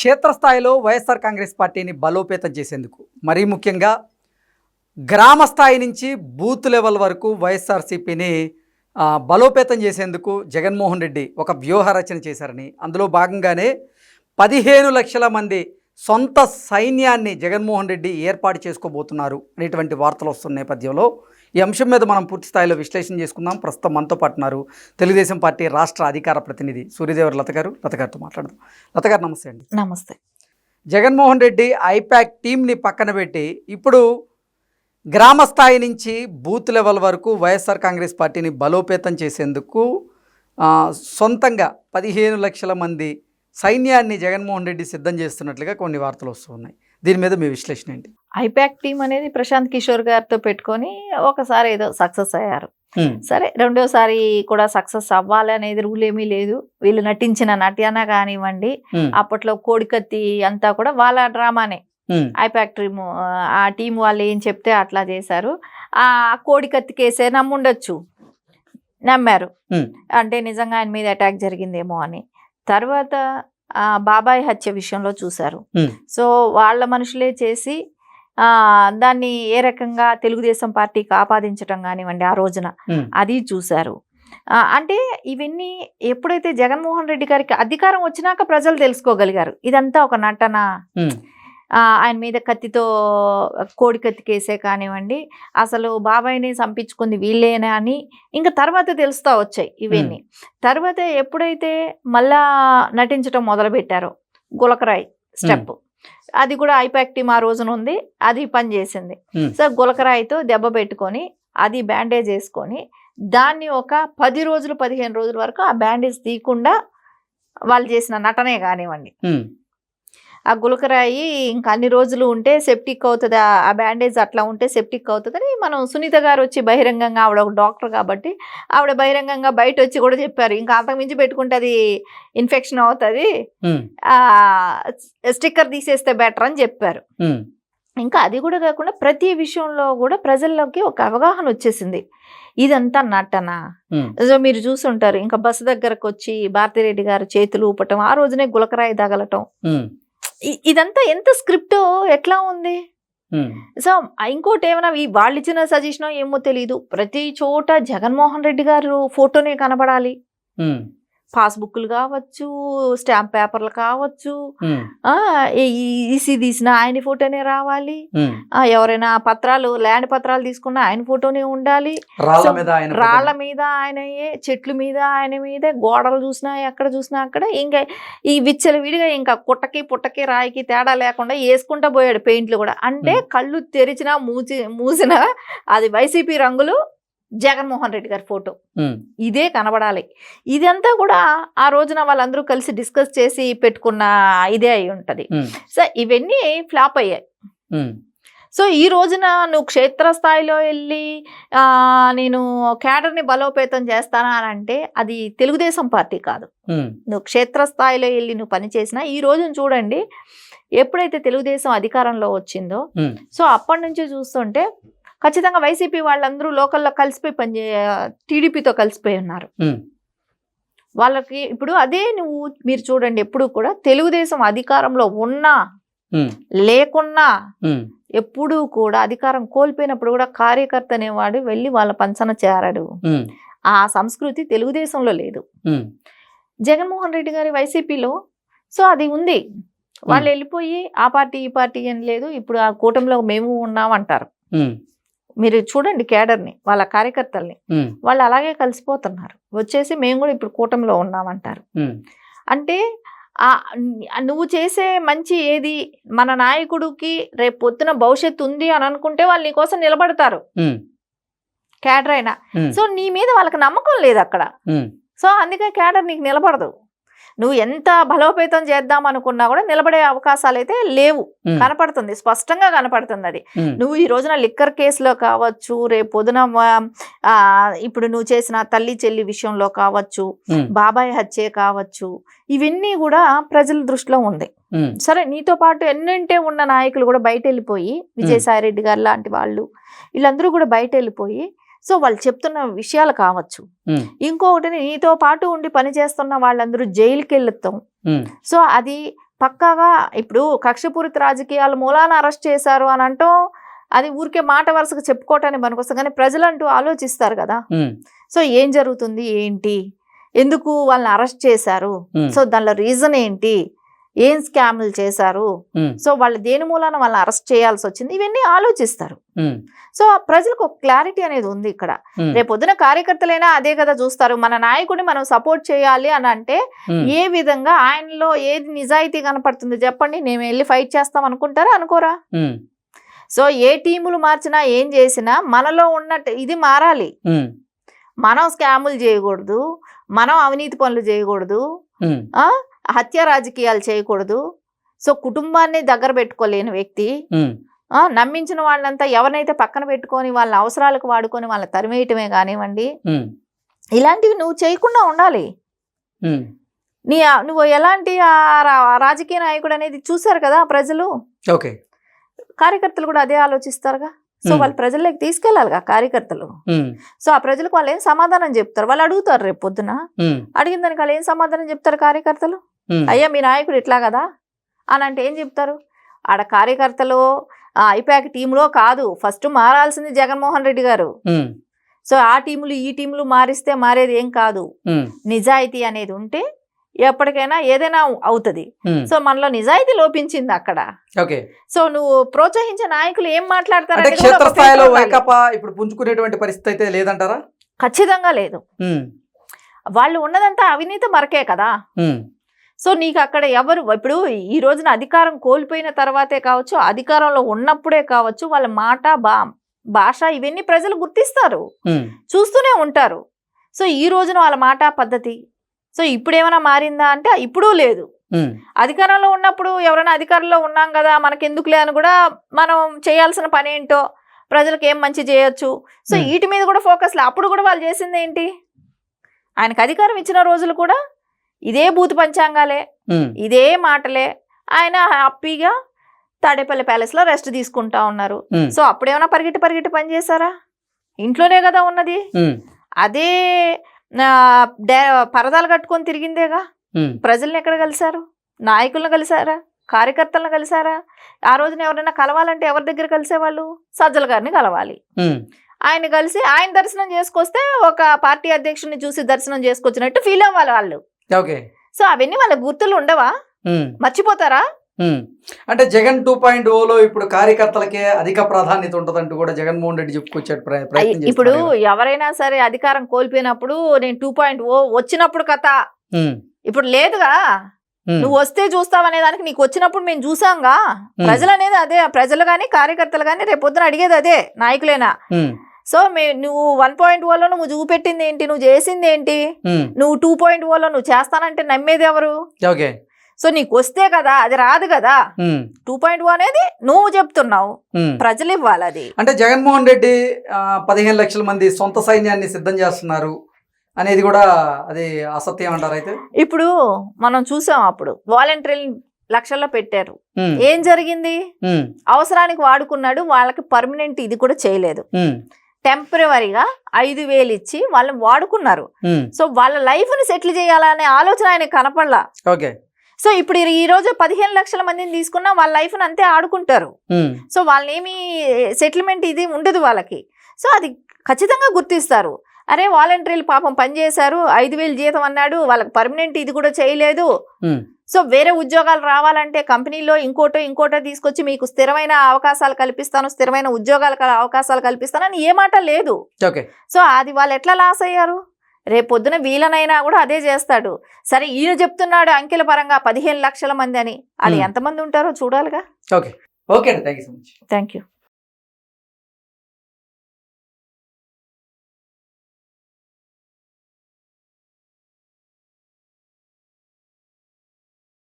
క్షేత్రస్థాయిలో వైఎస్ఆర్ కాంగ్రెస్ పార్టీని బలోపేతం చేసేందుకు. మరీ ముఖ్యంగా గ్రామ స్థాయి నుంచి బూత్ లెవెల్ వరకు వైఎస్ఆర్సీపీని బలోపేతం చేసేందుకు జగన్మోహన్ రెడ్డి ఒక వ్యూహ రచన చేశారని. అందులో భాగంగానే పదిహేను లక్షల మంది సొంత సైన్యాన్ని జగన్మోహన్ రెడ్డి ఏర్పాటు చేసుకోబోతున్నారు అనేటువంటి వార్తలు వస్తున్న నేపథ్యంలో ఈ అంశం మీద మనం పూర్తి స్థాయిలో విశ్లేషణ చేసుకుందాం. ప్రస్తుతం మనతో పాటు ఉన్నారు తెలుగుదేశం పార్టీ రాష్ట్ర అధికార ప్రతినిధి సూర్యదేవర్ లత గారు. లత గారితో మాట్లాడదాం. లత గారు నమస్తే అండి. నమస్తే. జగన్మోహన్ రెడ్డి ఐపాక్ టీంని పక్కన పెట్టి ఇప్పుడు గ్రామ స్థాయి నుంచి బూత్ లెవెల్ వరకు వైఎస్ఆర్ కాంగ్రెస్ పార్టీని బలోపేతం చేసేందుకు సొంతంగా పదిహేను లక్షల మంది సైన్యాన్ని జగన్మోహన్ రెడ్డి సిద్ధం చేస్తున్నట్లుగా కొన్ని వార్తలు వస్తున్నాయి దీని మీద మీ విశ్లేషణ ఏంటి? ఐపాక్ టీం అనేది ప్రశాంత్ కిషోర్ గారితో పెట్టుకొని ఒకసారి ఏదో సక్సెస్ అయ్యారు. సరే రెండోసారి కూడా సక్సెస్ అవ్వాలి అనేది రూల్ ఏమీ లేదు. వీళ్ళు నటించిన నట్యాన కానివ్వండి అప్పట్లో కోడికత్తి అంతా కూడా వాళ్ళ డ్రామానే. ఐపాక్ టీమ్ ఆ టీం వాళ్ళు ఏం చెప్తే అట్లా చేశారు. ఆ కోడికత్తి కేసే నమ్ముండొచ్చు. నమ్మారు. అంటే నిజంగా ఆయన మీద అటాక్ జరిగిందేమో అని. తర్వాత బాబాయ్ హత్య విషయంలో చూశారు. సో వాళ్ళ మనుషులే చేసి ఆ దాన్ని ఏ రకంగా తెలుగుదేశం పార్టీకి ఆపాదించటం కానివ్వండి ఆ రోజున అది చూశారు. అంటే ఇవన్నీ ఎప్పుడైతే జగన్మోహన్ రెడ్డి గారికి అధికారం వచ్చినాక ప్రజలు తెలుసుకోగలిగారు. ఇదంతా ఒక నటన. ఆయన మీద కత్తితో కోడి కత్తి కేసే కానివ్వండి అసలు బాబాయ్ని చంపించుకుంది వీళ్ళేనా అని ఇంకా తర్వాత తెలుస్తా వచ్చాయి ఇవన్నీ. తర్వాత ఎప్పుడైతే మళ్ళా నటించడం మొదలు పెట్టారో గులకరాయ్ స్టెప్. అది కూడా ఐపాక్ టీమ్ ఆ రోజున ఉంది అది పనిచేసింది. సో గులకరాయితో దెబ్బ పెట్టుకొని అది బ్యాండేజ్ వేసుకొని దాన్ని ఒక పది రోజులు పదిహేను రోజుల వరకు ఆ బ్యాండేజ్ తీయకుండా వాళ్ళు చేసిన నటనే కానివ్వండి. ఆ గులకరాయి ఇంకా అన్ని రోజులు ఉంటే సెప్టిక్ అవుతుంది ఆ- బ్యాండేజ్ అట్లా ఉంటే సెప్టిక్ అవుతుందని మనం సునీత గారు వచ్చి బహిరంగంగా ఆవిడ ఒక డాక్టర్ కాబట్టి ఆవిడ బహిరంగంగా బయట వచ్చి కూడా చెప్పారు. ఇంకా అంతకుమించి పెట్టుకుంటే అది ఇన్ఫెక్షన్ అవుతుంది. స్టిక్కర్ తీసేస్తే బెటర్ అని చెప్పారు. ఇంకా అది కూడా కాకుండా ప్రతి విషయంలో కూడా ప్రజల్లోకి ఒక అవగాహన వచ్చేసింది. ఇదంతా నటన. సో మీరు చూసుంటారు. ఇంకా బస్సు దగ్గరకు వచ్చి భారతిరెడ్డి గారు చేతులు ఊపటం ఆ రోజునే గులకరాయి తగలటం. ఇదంతా ఎంత స్క్రిప్ట్? ఎట్లా ఉంది? సో ఇంకోటి ఏమైనా ఈ వాళ్ళు ఇచ్చిన సజెషన్ ఏమో తెలియదు ప్రతి చోట జగన్మోహన్ రెడ్డి గారు ఫోటోనే కనబడాలి పాస్బుక్లు కావచ్చు స్టాంప్ పేపర్లు కావచ్చు ఆ ఈసీ తీసిన ఆయన ఫోటోనే రావాలి. ఆ, ఎవరైనా పత్రాలు ల్యాండ్ పత్రాలు తీసుకున్నా ఆయన ఫోటోనే ఉండాలి. రాళ్ళ So, మీద ఆయన ఆయనయే చెట్ల మీద ఆయన మీద గోడలు చూసినా ఎక్కడ చూసినా అక్కడ ఇంకా ఈ విచ్చల విడిగా ఇంకా కుట్టకి పుట్టకి రాయికి తేడా లేకుండా వేసుకుంటా పోయాడు పెయింట్లు కూడా. అంటే. కళ్ళు తెరిచినా మూసి మూసిన అది వైసీపీ రంగులు జగన్మోహన్ రెడ్డి గారి ఫోటో. ఇదే కనబడాలి. ఇదంతా కూడా ఆ రోజున వాళ్ళందరూ కలిసి డిస్కస్ చేసి పెట్టుకున్న ఇదే అయి ఉంటది. సో ఇవన్నీ ఫ్లాప్ అయ్యాయి. సో ఈ రోజున నువ్వు క్షేత్రస్థాయిలో వెళ్ళి నేను క్యాడర్ని బలోపేతం చేస్తానా అని అంటే అది తెలుగుదేశం పార్టీ కాదు. నువ్వు క్షేత్రస్థాయిలో వెళ్ళి నువ్వు పని చేసినా ఈ రోజున చూడండి ఎప్పుడైతే తెలుగుదేశం అధికారంలో వచ్చిందో సో అప్పటి నుంచి చూస్తుంటే ఖచ్చితంగా వైసీపీ వాళ్ళందరూ లోకల్లో కలిసిపోయి పనిచే టీడీపీతో కలిసిపోయి ఉన్నారు. వాళ్ళకి ఇప్పుడు అదే నువ్వు మీరు చూడండి ఎప్పుడు కూడా తెలుగుదేశం అధికారంలో ఉన్నా లేకున్నా ఎప్పుడూ కూడా అధికారం కోల్పోయినప్పుడు కూడా కార్యకర్త అనేవాడు వెళ్ళి వాళ్ళ పంచన చేరాడు. ఆ సంస్కృతి తెలుగుదేశంలో లేదు. జగన్మోహన్ రెడ్డి గారి వైసీపీలో సో అది ఉంది. వాళ్ళు వెళ్ళిపోయి ఆ పార్టీ ఈ పార్టీ అని లేదు ఇప్పుడు ఆ కూటమిలో మేము ఉన్నాం అంటారు. మీరు చూడండి కేడర్ని వాళ్ళ కార్యకర్తల్ని. వాళ్ళు అలాగే కలిసిపోతున్నారు. వచ్చేసి మేము కూడా ఇప్పుడు కూటమిలో ఉన్నామంటారు. అంటే ఆ నువ్వు చేసే మంచి ఏది? మన నాయకుడికి రేపు పొద్దున భవిష్యత్తు ఉంది అని అనుకుంటే వాళ్ళు నీకోసం నిలబడతారు. క్యాడర్ అయినా. సో నీ మీద వాళ్ళకి నమ్మకం లేదు అక్కడ. సో అందుకే క్యాడర్ నీకు నిలబడదు. నువ్వు ఎంత బలోపేతం చేద్దాం అనుకున్నా కూడా నిలబడే అవకాశాలు అయితే లేవు కనపడుతుంది. స్పష్టంగా కనపడుతుంది అది. నువ్వు ఈ రోజున లిక్కర్ కేసులో కావచ్చు రేపు పొద్దున ఇప్పుడు నువ్వు చేసిన తల్లి చెల్లి విషయంలో కావచ్చు బాబాయ్ హత్యే కావచ్చు ఇవన్నీ కూడా ప్రజల దృష్టిలో ఉంది. సరే నీతో పాటు ఎన్నింటే ఉన్న నాయకులు కూడా బయట వెళ్ళిపోయి విజయసాయి రెడ్డి గారు లాంటి వాళ్ళు వీళ్ళందరూ కూడా బయట వెళ్ళిపోయి సో వాళ్ళు చెప్తున్న విషయాలు కావచ్చు. ఇంకొకటి నీతో పాటు ఉండి పని చేస్తున్న వాళ్ళందరూ జైలుకి వెళ్తాం సో అది పక్కాగా ఇప్పుడు కక్షపూరిత రాజకీయాలు మూలాన అరెస్ట్ చేశారు అని అంటాం. అది ఊరికే మాట వరుసగా చెప్పుకోవటానికి పనికొస్తుంది కానీ ప్రజలు అంటూ ఆలోచిస్తారు కదా. సో ఏం జరుగుతుంది? ఏంటి? ఎందుకు వాళ్ళని అరెస్ట్ చేశారు? సో దానిలో రీజన్ ఏంటి? ఏం స్కామ్లు చేశారు? సో వాళ్ళు దేని మూలాన వాళ్ళని అరెస్ట్ చేయాల్సి వచ్చింది? ఇవన్నీ ఆలోచిస్తారు. సో ప్రజలకు ఒక క్లారిటీ అనేది ఉంది ఇక్కడ. రేపొద్దున కార్యకర్తలైనా అదే కదా చూస్తారు. మన నాయకుడిని మనం సపోర్ట్ చేయాలి అని అంటే ఏ విధంగా ఆయనలో ఏది నిజాయితీ కనపడుతుంది చెప్పండి. నేను వెళ్ళి ఫైట్ చేస్తాం అనుకుంటారా? అనుకోరా? సో ఏ టీములు మార్చినా ఏం చేసినా మనలో ఉన్నట్టు ఇది మారాలి. మనం స్కాములు చేయకూడదు. మనం అవినీతి పనులు చేయకూడదు. హత్య రాజకీయాలు చేయకూడదు. సో కుటుంబాన్ని దగ్గర పెట్టుకోలేని వ్యక్తి నమ్మించిన వాళ్ళంతా ఎవరినైతే పక్కన పెట్టుకొని వాళ్ళ అవసరాలకు వాడుకొని వాళ్ళ తరిమేయటమే కానివ్వండి. ఇలాంటివి నువ్వు చేయకుండా ఉండాలి. నీ నువ్వు ఎలాంటి రాజకీయ నాయకుడు అనేది చూశారు కదా ప్రజలు? ఓకే. కార్యకర్తలు కూడా అదే ఆలోచిస్తారుగా. సో. వాళ్ళు ప్రజల్లోకి తీసుకెళ్ళాలిగా కార్యకర్తలు. సో ఆ ప్రజలకు వాళ్ళు ఏం సమాధానం చెప్తారు? వాళ్ళు అడుగుతారు రేపు పొద్దున. అడిగిన దానికి వాళ్ళు ఏం సమాధానం చెప్తారు కార్యకర్తలు? అయ్యా మీ నాయకుడు ఇట్లా కదా? అని అంటే ఏం చెప్తారు? ఆడ కార్యకర్తలు ఐపాక్ టీంలో కాదు ఫస్ట్ మారాల్సింది జగన్మోహన్ రెడ్డి గారు. సో ఆ టీములు ఈ టీములు మారిస్తే మారేది ఏం కాదు. నిజాయితీ అనేది ఉంటే ఎప్పటికైనా ఏదైనా అవుతుంది. సో మనలో నిజాయితీ లోపించింది అక్కడ. ఓకే. సో నువ్వు ప్రోత్సహించే నాయకులు ఏం మాట్లాడతారు క్షేత్రస్థాయిలో ఇప్పుడు పుంజుకునేటువంటి పరిస్థితి అయితే లేదంటారా? ఖచ్చితంగా లేదు. వాళ్ళు ఉన్నదంతా అవినీతి మరకే కదా? సో నీకు అక్కడ ఎవరు ఇప్పుడు ఈ రోజున అధికారం కోల్పోయిన తర్వాతే కావచ్చు అధికారంలో ఉన్నప్పుడే కావచ్చు వాళ్ళ మాట బా భాష ఇవన్నీ ప్రజలు గుర్తిస్తారు. చూస్తూనే ఉంటారు. సో ఈ రోజున వాళ్ళ మాట పద్ధతి సో ఇప్పుడు ఏమైనా మారిందా అంటే ఇప్పుడు లేదు. అధికారంలో ఉన్నప్పుడు ఎవరైనా అధికారంలో ఉన్నాం కదా మనకెందుకులే అని కూడా మనం చేయాల్సిన పని ఏంటో ప్రజలకు ఏం మంచి చేయొచ్చు? సో. వీటి మీద కూడా ఫోకస్ లే అప్పుడు కూడా వాళ్ళు చేసింది ఏంటి ఆయనకు అధికారం ఇచ్చిన రోజులు కూడా ఇదే బూత్ పంచాంగాలే ఇదే మాటలే. ఆయన హ్యాపీగా తాడేపల్లి ప్యాలెస్లో రెస్ట్ తీసుకుంటా ఉన్నారు. సో అప్పుడేమైనా పరిగెట్టి పరిగెట్టి పని చేశారా? ఇంట్లోనే కదా ఉన్నది. అదే పరదాలు కట్టుకొని తిరిగిందేగా? ప్రజల్ని ఎక్కడ కలిశారు? నాయకులను కలిశారా? కార్యకర్తలను కలిశారా? ఆ రోజున ఎవరైనా కలవాలంటే ఎవరి దగ్గర కలిసేవాళ్ళు? సజ్జల గారిని కలవాలి. ఆయన కలిసి ఆయన దర్శనం చేసుకొస్తే ఒక పార్టీ అధ్యక్షుడిని చూసి దర్శనం చేసుకొచ్చినట్టు ఫీల్ అవ్వాలి వాళ్ళు. ఓకే. సో అవన్నీ వాళ్ళ గుర్తులు ఉండవా? మర్చిపోతారా. అంటే జగన్ టూ పాయింట్ ఓలో ఇప్పుడు కార్యకర్తలకే అధిక ప్రాధాన్యత ఉంటదంటూ కూడా జగన్మోహన్ రెడ్డి చెప్పుకొచ్చాడు ఇప్పుడు. ఎవరైనా సరే అధికారం కోల్పోయినప్పుడు నేను టూ పాయింట్ ఓ వచ్చినప్పుడు కథ. ఇప్పుడు లేదుగా. నువ్వు వస్తే చూస్తావనే దానికి నీకు వచ్చినప్పుడు మేము చూసాంగా. ప్రజలు అనేది అదే. ప్రజలు కానీ కార్యకర్తలు కానీ రేపు పొద్దున అడిగేది అదే. నాయకులేనా? సో మే నువ్వు వన్ పాయింట్ ఓలో నువ్వు చూపెట్టింది ఏంటి? నువ్వు చేసింది ఏంటి? నువ్వు టూ పాయింట్ ఓలో నువ్వు చేస్తానంటే నమ్మేది ఎవరు? ఓకే. సో నీకు వస్తే కదా అది రాదు కదా. టూ పాయింట్ ఓ అనేది నువ్వు చెప్తున్నావు. ప్రజలు ఇవ్వాలి అది అంటే జగన్మోహన్ రెడ్డి పదిహేను లక్షల మంది సొంత సైన్యాన్ని సిద్ధం చేస్తున్నారు అనేది కూడా అది అసత్యం అంటారు అయితే? ఇప్పుడు మనం చూసాం అప్పుడు వాలంటరీ లక్షల్లో పెట్టారు. ఏం జరిగింది? అవసరానికి వాడుకున్నాడు వాళ్ళకి పర్మనెంట్ ఇది కూడా చేయలేదు. టెంపరీగా ఐదు వేలు ఇచ్చి వాళ్ళని వాడుకున్నారు. సో వాళ్ళ లైఫ్ని సెటిల్ చేయాలనే ఆలోచన ఆయనకు కనపడలా. ఓకే. సో ఇప్పుడు ఈ- రోజు పదిహేను లక్షల మందిని తీసుకున్నా వాళ్ళ లైఫ్ని అంతే ఆడుకుంటారు. సో వాళ్ళని ఏమి సెటిల్మెంట్ ఇది ఉండదు వాళ్ళకి. సో అది ఖచ్చితంగా గుర్తిస్తారు. అరే వాలంటీర్లు పాపం పనిచేశారు ఐదు వేలు జీతం అన్నాడు వాళ్ళకి పర్మనెంట్ ఇది కూడా చేయలేదు. సో వేరే ఉద్యోగాలు రావాలంటే కంపెనీలో ఇంకోటో ఇంకోటో తీసుకొచ్చి మీకు స్థిరమైన అవకాశాలు కల్పిస్తాను స్థిరమైన ఉద్యోగాల అవకాశాలు కల్పిస్తానని ఏ మాట లేదు. ఓకే. సో అది వాళ్ళు ఎట్లా లాస్ అయ్యారు? రేపు పొద్దున వీళ్ళనైనా కూడా అదే చేస్తాడు. సరే ఈయన చెప్తున్నాడు అంకెల పరంగా పదిహేను లక్షల మంది అని. అది. ఎంతమంది ఉంటారో చూడాలిగా. Okay. Okay thank you so much. Thank you